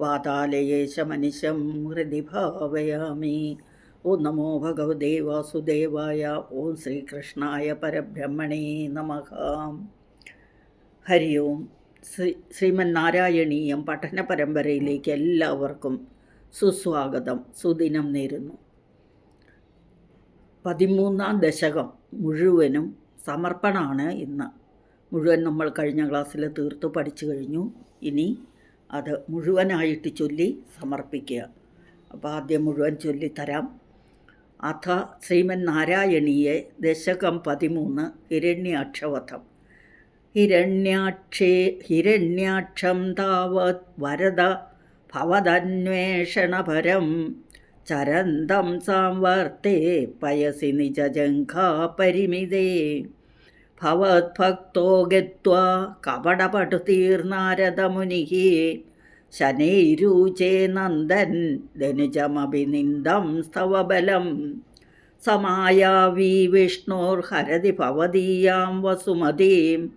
വാതാലയേശമനിശം ഹൃദി ഭാവയാമി. ഓ നമോ ഭഗവതേ വാസുദേവായ ഓം ശ്രീകൃഷ്ണായ പരബ്രഹ്മണേ നമ. ഹരി ഓം ശ്രീ ശ്രീമന്നാരായണീയം പഠന പരമ്പരയിലേക്ക് എല്ലാവർക്കും സുസ്വാഗതം. സുദിനം നേരുന്നു. പതിമൂന്നാം ദശകം മുഴുവനും സമർപ്പണമാണ് ഇന്ന്. മുഴുവൻ നമ്മൾ കഴിഞ്ഞ ക്ലാസ്സിൽ തീർത്തു പഠിച്ചു കഴിഞ്ഞു. ഇനി അത് മുഴുവനായിട്ട് ചൊല്ലി സമർപ്പിക്കുക. അപ്പോൾ ആദ്യം മുഴുവൻ ചൊല്ലി ചൊല്ലിത്തരാം അഥ ശ്രീമൻ നാരായണീയെ ദശകം പതിമൂന്ന് ഹിരണ്യാക്ഷവധം. ഹിരണ്യാക്ഷേ ഹിരണ്യാക്ഷം താവത് വരദ ഭവതന്വേഷണപരം ചരന്തം സാംവർത്തേ പയസി നിജജംഘാപരിമിതേ. ഭവത്ഭക്തോ ഗത്വാ കപടപടുതീർനാരദമുനിः ശനൈരൂചേ നന്ദൻ ധനുജമഭിനിന്ദം സ്തവബലം. സമായാവി വിഷ്ണോർഹരതി ഭവതീയാം വസുമതീം.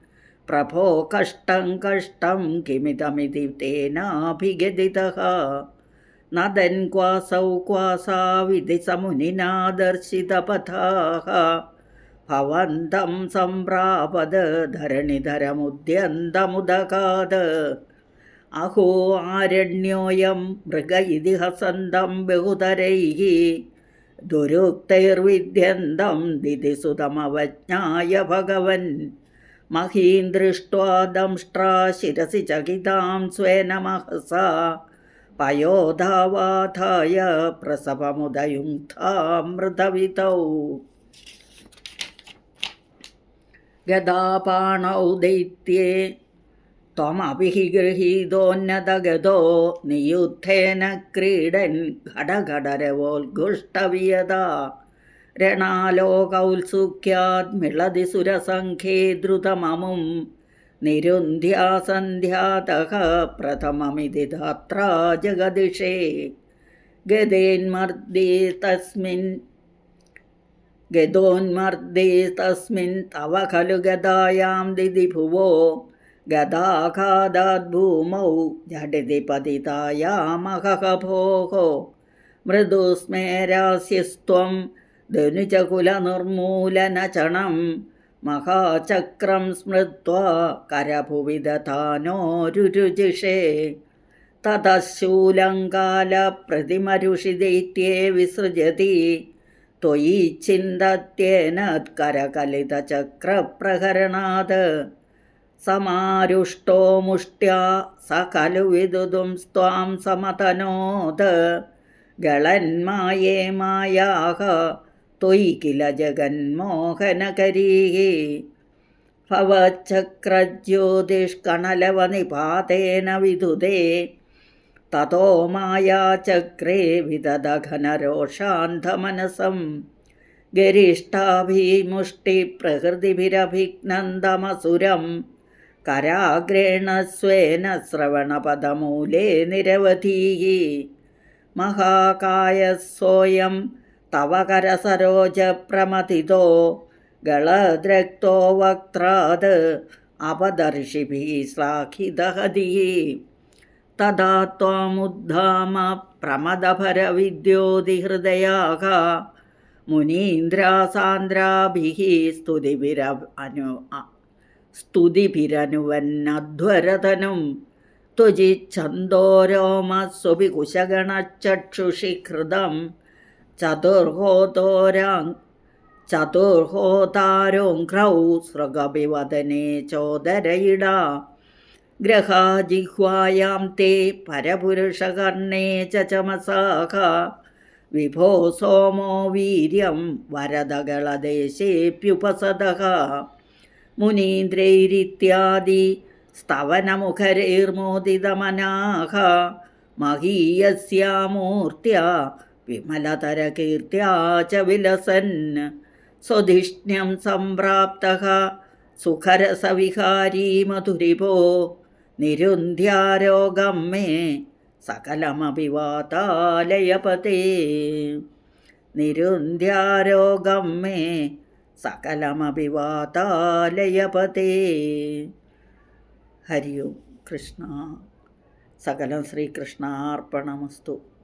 പ്രഭോ കഷ്ടം കഷ്ടം കിമിതമിതി തേനാഭിഗതിതः നദൻ ക്വാസൗ ക്വാസാവിധി സമുനിനാ ദർശിതപഥാः ഭവന്തം സംപ്രാപത് ധരണിധരമുദ്യന്തമുദകാത്. അഹോ ആരണ്യോയം മൃഗ ഇതിഹസന്തം ബഹുതരൈः ദുരുക്തൈർവിദ്യന്തം ദിതിസുതമവജ്ഞായ ഭഗവൻ. മഹീം ദൃഷ്ട്വാ ദംഷ്ട്രാ ശിരസി ചകിതാം സ്വേന മഹസാ. പയോധാവാധായ പ്രസവമുദയുങ്ധാമൃതവിതൗ ഗതാപാണൗ ദൈത്യേ ത്വമപി ഹി ഗൃഹീതോന്നതഗതോ നിയുദ്ധേന ക്രീഡൻ ഘടഘടരവോത്ഘുഷ്ടവിയത രണാലോകൗത്സുഖ്യാത് മിളതി സുരസംഖ്യേ ദ്രുതമമും നിരുന്ധ്യാസന്ധ്യാതഃ പ്രഥമമിതി ധാത്രാ ജഗദിഷേ. ഗതേന്മർദ്ദേ തസ്മിൻ ഗതോന്മർദ്ദേ തസ്മിൻ തവ ഖലു ഗതായാം ദിതി ഭുവോ गदाखादाद्भूमौ झटिति पतितायामहः भोः मृदु मृदुस्मेरास्यस्त्वं धनुजकुलनिर्मूलनचणं महाचक्रं स्मृत्वा करभुविदधानोरुरुजिषे ततः शूलङ्कालप्रतिमरुषिदैत्ये विसृजति त्वयि चिन्तत्येनत्करकलितचक्रप्रहरणात् समारुष्टो मुष्ट्या स खलु विदुदुं स्वां समतनोद गळन्माये मायाः त्वयि किल जगन्मोहनकरीः भवच्चक्रज्योतिष्कणलवनिपातेन विदुदे ततो मायाचक्रे विदधघनरोषान्धमनसं गरिष्ठाभिमुष्टिप्रकृतिभिरभिघ्नन्दमसुरम् കരാഗ്രേണ സ്വേന ശ്രവണപദമൂലേ നിരവധീ. മഹാകായസോയം തവ കരസരോജപ്രമഥിതോ ഗളദ്രക്തോ വക്ത്രാത് അപദർഷിഭിः ശ്ലാഘിതഹതി. തഥാ ത്വാമുദ്ധാമ പ്രമദഭരവിദ്യോതിഹൃദയാः മുനീന്ദ്രാസാന്ദ്രാഭിः സ്തുതിഭിര സ്തുതിഭിരനുവന്നധ്വരതനും. ത്വജി ഛന്തോരോമസ്വപി കുശഗണചക്ഷുഷി ഹൃദം ചതുർഹോതോരാങ് ചതുർഹോതാരോഘ്രൗ സൃഗഭിവദനെ ചോദരയിട. ഗ്രഹാജിഹ്വായാം തേ പരപുരുഷകർണേ ച ചമസാഹ. വിഭോ സോമോ വീര്യം വരദകളദേശേപ്യുപസദ मुनीन्द्रैरित्यादि स्तवनमुखरैर्मोदितमनाः മഹീയസ്യാമൂർത്തിയ വിമലതരകീർത്തിയാ ച വിലസൻ സ്വധിഷ്ണ്യം സംപ്രാപ്തഃ സുഖരസവിഹാരീ മധുരിപോ നിരുന്ധ്യാരോഗം മേ സകലമപി വാതാലയപതേ നിരുന്ധ്യാരോഗം മേ സകലമപി വാതാലയപതേ ഹരി ഓം കൃഷ്ണ. സകലം ശ്രീകൃഷ്ണാർപ്പണമസ്തു.